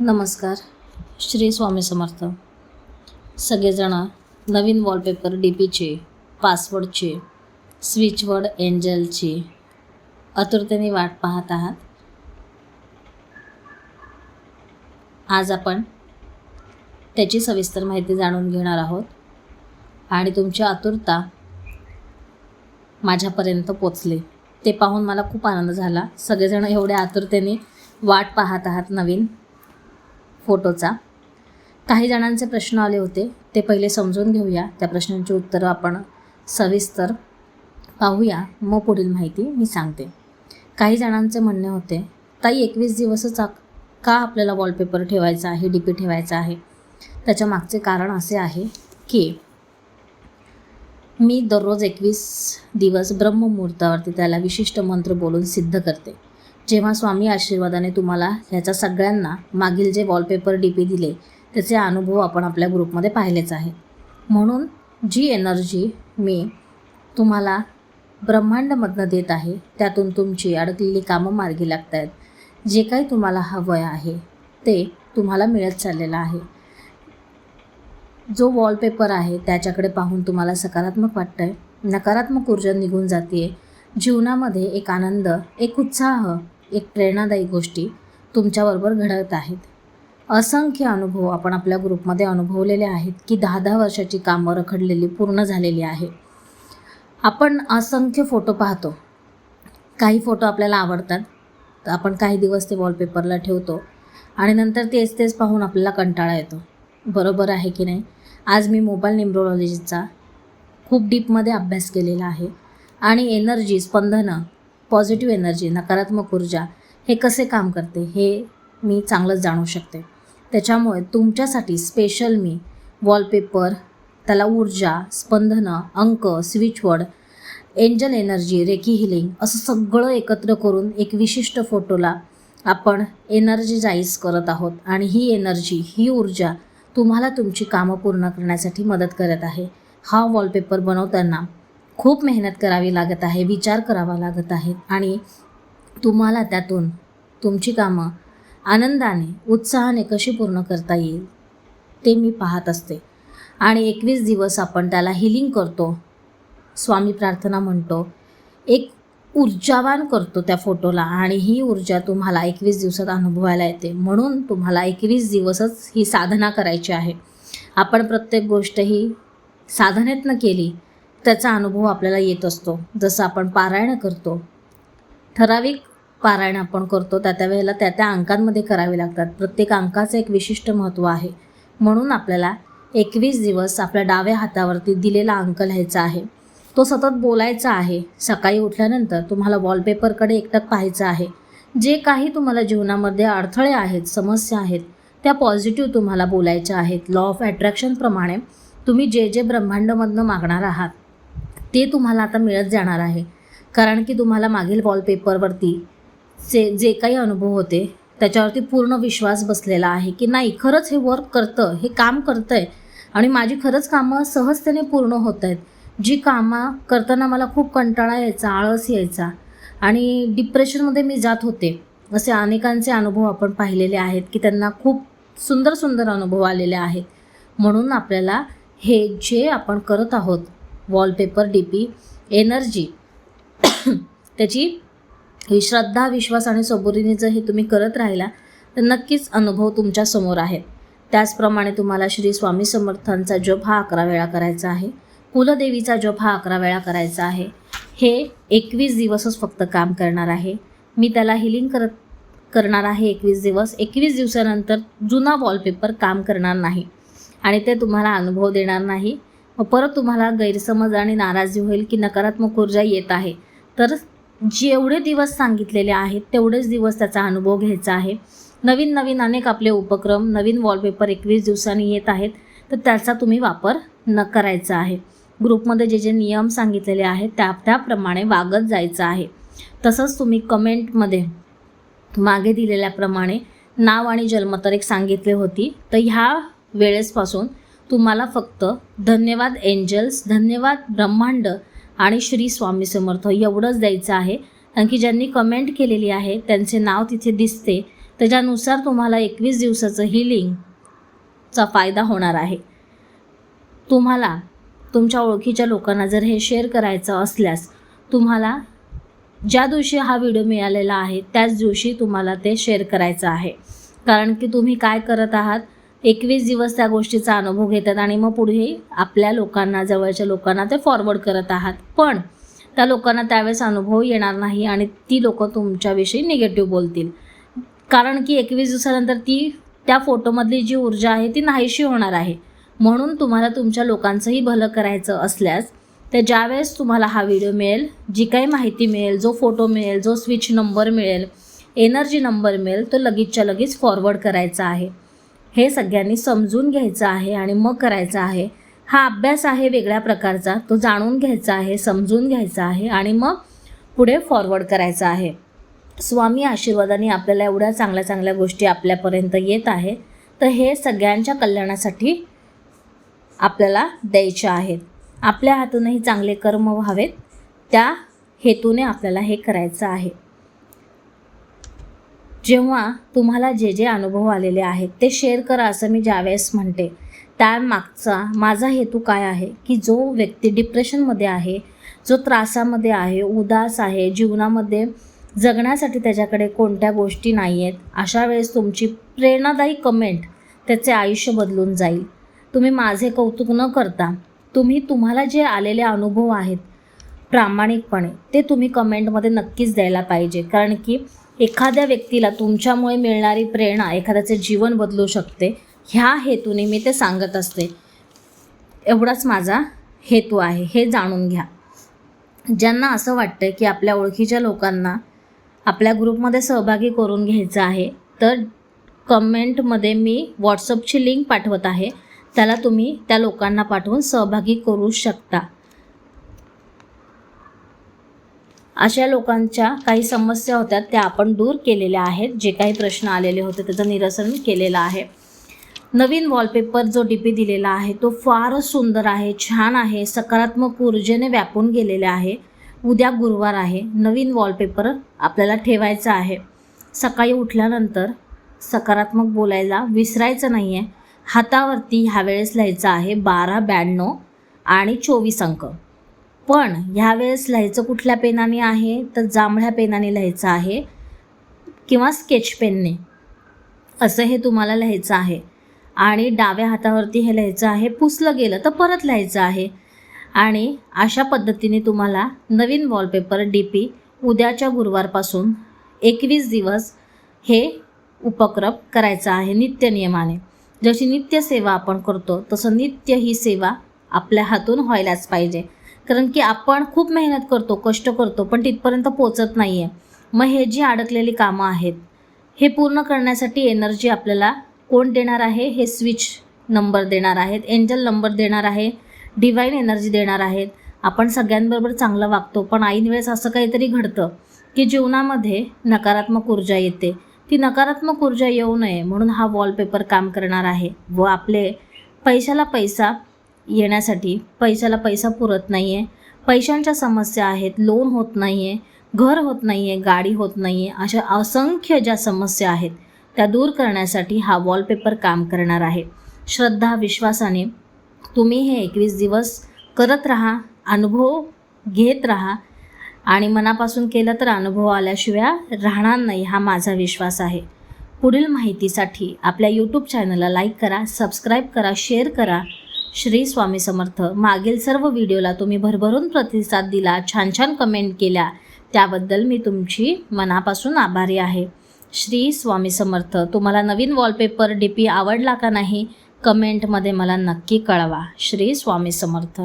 नमस्कार. श्री स्वामी समर्थ. सगळेजण नवीन wallpaper D पीचे पासवर्डचे स्विचवर्ड एंजलची आतुरतेने वाट पाहत आहात. आज आपण त्याची सविस्तर माहिती जाणून घेणार आहोत आणि तुमची आतुरता माझ्यापर्यंत पोचली. ते पाहून मला खूप आनंद झाला. सगळेजण एवढ्या आतुरतेने वाट पाहत आहात नवीन. फोटोचा. काही जणांचे प्रश्न आले होते ते पहिले समजून घेऊया. त्या प्रश्नांची उत्तरं आपण सविस्तर पाहूया. मग पुढील माहिती मी सांगते. काही जणांचे म्हणणे होते ताई एकवीस दिवसच आ- का आपल्याला वॉलपेपर ठेवायचा आहे डी पी ठेवायचा आहे? त्याच्या मागचे कारण असे आहे की मी दररोज एकवीस दिवस ब्रह्ममुहूर्तावरती त्याला विशिष्ट मंत्र बोलून सिद्ध करते. जेव्हा स्वामी आशीर्वादाने तुम्हाला ह्याच्या सगळ्यांना मागील जे वॉलपेपर डी पी दिले त्याचे अनुभव आपण आपल्या ग्रुपमध्ये पाहिलेच आहे. म्हणून जी एनर्जी मी तुम्हाला ब्रह्मांडमधनं देत आहे त्यातून तुमची अडकलेली कामं मार्गी लागत आहेत जे काही तुम्हाला हवं आहे ते तुम्हाला मिळत चाललेलं आहे. जो वॉलपेपर आहे त्याच्याकडे पाहून तुम्हाला सकारात्मक वाटतं आहे नकारात्मक ऊर्जा निघून जाते जीवनामध्ये एक आनंद एक उत्साह एक प्रेरणादायी गोष्टी तुमच्याबरोबर घडत आहेत. असंख्य अनुभव आपण आपल्या ग्रुपमध्ये अनुभवलेले आहेत की दहा दहा वर्षाची कामं रखडलेली पूर्ण झालेली आहे. आपण असंख्य फोटो पाहतो. काही फोटो आपल्याला आवडतात. तर आपण काही दिवस ते वॉलपेपरला ठेवतो आणि नंतर तेच तेच पाहून आपल्याला कंटाळा येतो. बरोबर आहे की नाही? आज मी मोबाईल न्यूमरोलॉजीचा खूप डीपमध्ये अभ्यास केलेला आहे आणि एनर्जी स्पंदनं पॉझिटिव्ह एनर्जी नकारात्मक ऊर्जा हे कसे काम करते हे मी चांगलंच जाणू शकते. त्याच्यामुळे तुमच्यासाठी स्पेशल मी वॉलपेपर त्याला ऊर्जा स्पंदनं अंक switchword angel energy reiki healing असं सगळं एकत्र करून एक विशिष्ट फोटोला आपण एनर्जीजाईज करत आहोत आणि ही एनर्जी ही ऊर्जा तुम्हाला तुमची कामं पूर्ण करण्यासाठी मदत करत आहे. हा वॉलपेपर बनवताना खूप मेहनत करावी लागत आहे विचार करावा लागत आहे आणि तुम्हाला त्यातून तुमची कामं आनंदाने उत्साहाने कशी पूर्ण करता येईल ते मी पाहत असते. आणि एकवीस दिवस आपण त्याला हिलिंग करतो. स्वामी प्रार्थना म्हणतो एक ऊर्जावान करतो त्या फोटोला आणि ही ऊर्जा तुम्हाला एकवीस दिवसात अनुभवायला येते. म्हणून तुम्हाला एकवीस दिवसच ही साधना करायची आहे. आपण प्रत्येक गोष्ट ही साधनेतनं केली त्याचा अनुभव आपल्याला येत असतो. जसं आपण पारायण करतो. ठराविक पारायण आपण करतो. त्या त्या वेळेला त्या त्या अंकांमध्ये करावे लागतात. प्रत्येक अंकाचं एक विशिष्ट महत्त्व आहे. म्हणून आपल्याला एकवीस दिवस आपल्या डाव्या हातावरती दिलेला अंक लिहायचा आहे. तो सतत बोलायचा आहे. सकाळी उठल्यानंतर तुम्हाला वॉलपेपरकडे एकटक पाहायचं आहे. जे काही तुम्हाला जीवनामध्ये अडथळे आहेत समस्या आहेत त्या पॉझिटिव्ह तुम्हाला बोलायच्या आहेत. लॉ ऑफ अट्रॅक्शनप्रमाणे तुम्ही जे जे ब्रह्मांडमधनं मागणार आहात ते तुम्हाला आता मिळत जाणार आहे. कारण की तुम्हाला मागील वॉलपेपरवरती जे जे काही अनुभव होते त्याच्यावरती पूर्ण विश्वास बसलेला आहे की नाही खरंच हे वर्क करतं हे काम करतं आहे आणि माझी खरंच कामं सहजतेने पूर्ण होत आहेत जी कामं करताना मला खूप कंटाळा यायचा आळस यायचा. आणि डिप्रेशनमध्ये मी जात होते. असे अनेकांचे अनुभव आपण पाहिलेले आहेत की त्यांना खूप सुंदर सुंदर अनुभव आलेले आहेत. म्हणून आपल्याला हे जे आपण करत आहोत वॉलपेपर डी पी एनर्जी त्याची ही श्रद्धा विश्वास आणि सबुरीने जर हे तुम्ही करत राहिला तर नक्कीच अनुभव तुमच्यासमोर त्याचप्रमाणे तुम्हाला श्री स्वामी समर्थांचा जप हा अकरा वेळा करायचा आहे. कुलदेवीचा जप हा अकरा वेळा करायचा आहे. हे एकवीस दिवसच फक्त काम करणार आहे. मी त्याला हिलिंग करत करणार आहे एकवीस दिवस. एकवीस दिवसानंतर जुना वॉलपेपर काम करणार नाही. आणि ते तुम्हाला अनुभव देणार नाही. मग परत तुम्हाला गैरसमज आणि नाराजी होईल की नकारात्मक ऊर्जा येत आहे. तर जेवढे दिवस सांगितलेले आहेत तेवढेच दिवस त्याचा अनुभव घ्यायचा आहे. नवीन नवीन अनेक आपले उपक्रम नवीन वॉलपेपर एकवीस दिवसांनी येत आहेत तर त्याचा तुम्ही वापर न करायचा आहे. ग्रुपमध्ये जे जे नियम सांगितलेले आहेत त्या त्याप्रमाणे वागत जायचं आहे. तसंच तुम्ही कमेंटमध्ये मागे दिलेल्याप्रमाणे नाव आणि जन्मतारीख सांगितली होती तर ह्या वेळेसपासून तुम्हाला फक्त धन्यवाद एंजल्स धन्यवाद ब्रह्मांड आणि श्री स्वामी समर्थ एवढंच द्यायचं आहे. कारण की ज्यांनी कमेंट केलेली आहे त्यांचे नाव तिथे दिसते. त्याच्यानुसार तुम्हाला एकवीस दिवसाचं हिलिंगचा फायदा होणार आहे. तुम्हाला तुमच्या ओळखीच्या लोकांना जर हे शेअर करायचं असल्यास तुम्हाला ज्या दिवशी हा व्हिडिओ मिळालेला आहे त्याच दिवशी तुम्हाला ते शेअर करायचं आहे. कारण की तुम्ही काय करत आहात एकवीस दिवस त्या गोष्टीचा अनुभव घेतात आणि मग पुढे आपल्या लोकांना जवळच्या लोकांना ते फॉरवर्ड करत आहात. पण त्या लोकांना त्यावेळेस अनुभव येणार नाही आणि ती लोकं तुमच्याविषयी निगेटिव्ह बोलतील. कारण की एकवीस दिवसानंतर ती त्या फोटोमधली जी ऊर्जा आहे ती नाहीशी होणार आहे. म्हणून तुम्हाला तुमच्या लोकांचंही भलं करायचं असल्यास तर ज्यावेळेस तुम्हाला हा व्हिडिओ मिळेल जी काही माहिती मिळेल जो फोटो मिळेल जो स्विच नंबर मिळेल एनर्जी नंबर मिळेल तो लगेचच्या लगेच फॉरवर्ड करायचा आहे. हे सगळ्यांनी समजून घ्यायचं आहे आणि मग करायचं आहे. हा अभ्यास आहे वेगळ्या प्रकारचा. तो जाणून घ्यायचा आहे समजून घ्यायचा आहे आणि मग पुढे फॉरवर्ड करायचा आहे. स्वामी आशीर्वादाने आपल्याला एवढ्या चांगल्या चांगल्या गोष्टी आपल्यापर्यंत येत आहे. तर हे सगळ्यांच्या कल्याणासाठी आपल्याला द्यायच्या आहेत. आपल्या हातूनही चांगले कर्म व्हावेत. त्या हेतूने आपल्याला हे करायचं आहे. जेव्हा तुम्हाला जे जे अनुभव आलेले आहेत ते शेअर करा असं मी ज्यावेळेस म्हणते. त्यामागचा माझा हेतू काय आहे? की जो व्यक्ती डिप्रेशनमध्ये आहे जो त्रासामध्ये आहे उदास आहे जीवनामध्ये जगण्यासाठी त्याच्याकडे कोणत्या गोष्टी नाही आहेत अशा वेळेस तुमची प्रेरणादायी कमेंट त्याचे आयुष्य बदलून जाईल. तुम्ही माझे कौतुक न करता तुम्ही तुम्हाला जे आलेले अनुभव आहेत प्रामाणिकपणे ते तुम्ही कमेंटमध्ये नक्कीच द्यायला पाहिजे. कारण की एखाद्या व्यक्तीला तुमच्यामुळे मिळणारी प्रेरणा एखाद्याचे जीवन बदलू शकते. ह्या हेतूने मी ते सांगत असते. एवढाच माझा हेतू आहे. हे जाणून घ्या. ज्यांना असं वाटतं की आपल्या ओळखीच्या लोकांना आपल्या ग्रुपमध्ये सहभागी करून घ्यायचं आहे तर कमेंटमध्ये मी व्हॉट्सअपची लिंक पाठवत आहे. त्याला तुम्ही त्या लोकांना पाठवून सहभागी करू शकता. अशा लोकांच्या काही समस्या होत्या त्या आपण दूर केलेल्या आहेत. जे काही प्रश्न आलेले होते त्याचं निरसन केलेलं आहे. नवीन वॉलपेपर जो डी पी दिलेला आहे तो फारच सुंदर आहे छान आहे सकारात्मक ऊर्जेने व्यापून गेलेले आहे. उद्या गुरुवार आहे नवीन वॉलपेपर आपल्याला ठेवायचा आहे. सकाळी उठल्यानंतर सकारात्मक बोलायला विसरायचं नाही आहे हातावरती ह्यावेळेस लिहायचं आहे बारा ब्याण्णव आणि चोवीस अंक. पण ह्यावेळेस लिहायचं कुठल्या पेनाने आहे? तर जांभळ्या पेनाने लिहायचं आहे किंवा स्केच पेनने असं हे तुम्हाला लिहायचं आहे. आणि डाव्या हातावरती हे लिहायचं आहे पुसलं गेलं तर परत लिहायचं आहे. आणि अशा पद्धतीने तुम्हाला नवीन वॉलपेपर डी पी उद्याच्या गुरुवारपासून एकवीस दिवस हे उपक्रम करायचा आहे नित्य नियमाने. जशी नित्य सेवा आपण करतो तसं नित्य ही सेवा आपल्या हातून व्हायलाच पाहिजे. कारण की आपण खूप मेहनत करतो कष्ट करतो पण तिथपर्यंत पोचत नाही आहे मग हे जी अडकलेली कामं आहेत हे पूर्ण करण्यासाठी एनर्जी आपल्याला कोण देणार आहे? हे स्विच नंबर देणार आहेत एंजल नंबर देणार आहे डिवाईन एनर्जी देणार आहेत. आपण सगळ्यांबरोबर चांगलं वागतो पण ऐन वेळेस असं काहीतरी घडतं की जीवनामध्ये नकारात्मक ऊर्जा येते. ती नकारात्मक ऊर्जा येऊ नये म्हणून हा वॉलपेपर काम करणार आहे. व आपले पैशाला पैसा येण्यासाठी पैशाला पैसा पुरत नाही आहे पैशांच्या समस्या आहेत लोन होत नाही आहे घर होत नाही आहे गाडी होत नाही आहे अशा असंख्य ज्या समस्या आहेत त्या दूर करण्यासाठी हा वॉलपेपर काम करणार आहे. श्रद्धा विश्वासाने तुम्ही हे एकवीस दिवस करत राहा अनुभव घेत राहा आणि मनापासून केलं तर अनुभव आल्याशिवाय राहणार नाही हा माझा विश्वास आहे. पुढील माहितीसाठी आपल्या यूट्यूब चॅनलला लाईक करा सबस्क्राईब करा शेअर करा. श्री स्वामी समर्थ. मागील सर्व व्हिडिओला तुम्ही भरभरून प्रतिसाद दिला छान छान कमेंट केल्या त्याबद्दल मी तुमची मनापासून आभारी आहे. श्री स्वामी समर्थ तुम्हाला नवीन वॉलपेपर डी पी आवडला का नाही? कमेंटमध्ये मला नक्की कळवा. श्री स्वामी समर्थ.